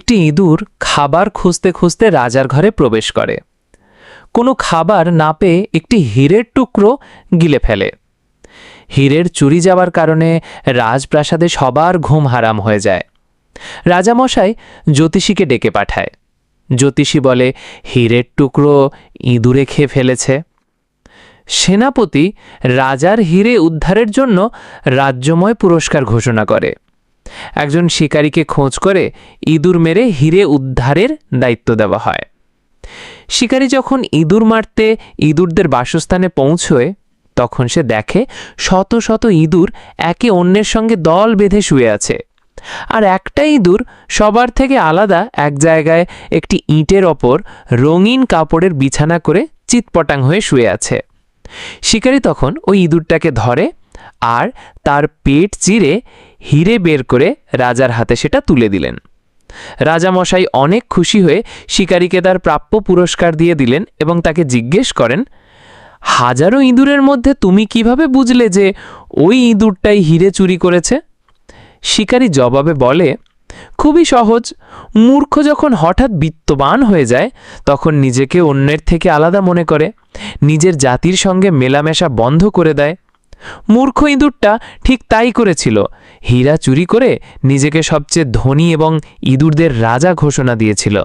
একটি ইঁদুর খাবার খুঁজতে খুঁজতে রাজার ঘরে প্রবেশ করে। কোনো খাবার না পেয়ে একটি হীরের টুকরো গিলে ফেলে। হীরের চুরি যাওয়ার কারণে রাজপ্রাসাদে সবার ঘুম হারাম হয়ে যায়। রাজামশাই জ্যোতিষীকে ডেকে পাঠায়। জ্যোতিষী বলে, হীরের টুকরো ইঁদুরে খেয়ে ফেলেছে। সেনাপতি রাজার হিরে উদ্ধারের জন্য রাজ্যময় পুরস্কার ঘোষণা করে। একজন শিকারীকে খোঁজ করে ইঁদুর মেরে হিরে উদ্ধারের দায়িত্ব দেওয়া হয়। শিকারী যখন ইঁদুর মারতে ইঁদুরদের বাসস্থানে পৌঁছয়, তখন সে দেখে শত শত ইঁদুর একে অন্যের সঙ্গে দল বেঁধে শুয়ে আছে। আর একটা ইঁদুর সবার থেকে আলাদা এক জায়গায় একটি ইঁটের ওপর রঙিন কাপড়ের বিছানা করে চিৎপটাং হয়ে শুয়ে আছে। শিকারী তখন ওই ইঁদুরটাকে ধরে আর তার পেট চিরে হিরে বের করে রাজার হাতে সেটা তুলে দিলেন। রাজামশাই অনেক খুশি হয়ে শিকারীকে তার প্রাপ্য পুরস্কার দিয়ে দিলেন এবং তাকে জিজ্ঞেস করেন, হাজারো ইঁদুরের মধ্যে তুমি কীভাবে বুঝলে যে ওই ইঁদুরটাই হিরে চুরি করেছে? শিকারী জবাবে বলে, খুবই সহজ। মূর্খ যখন হঠাৎ বিত্তবান হয়ে যায়, তখন নিজেকে অন্যের থেকে আলাদা মনে করে। নিজের জাতির সঙ্গে মেলামেশা বন্ধ করে দেয়। মূর্খ ইঁদুরটা ঠিক তাই করেছিল। হীরা চুরি করে নিজেকে সবচেয়ে ধনী এবং ইঁদুরদের রাজা ঘোষণা দিয়েছিল।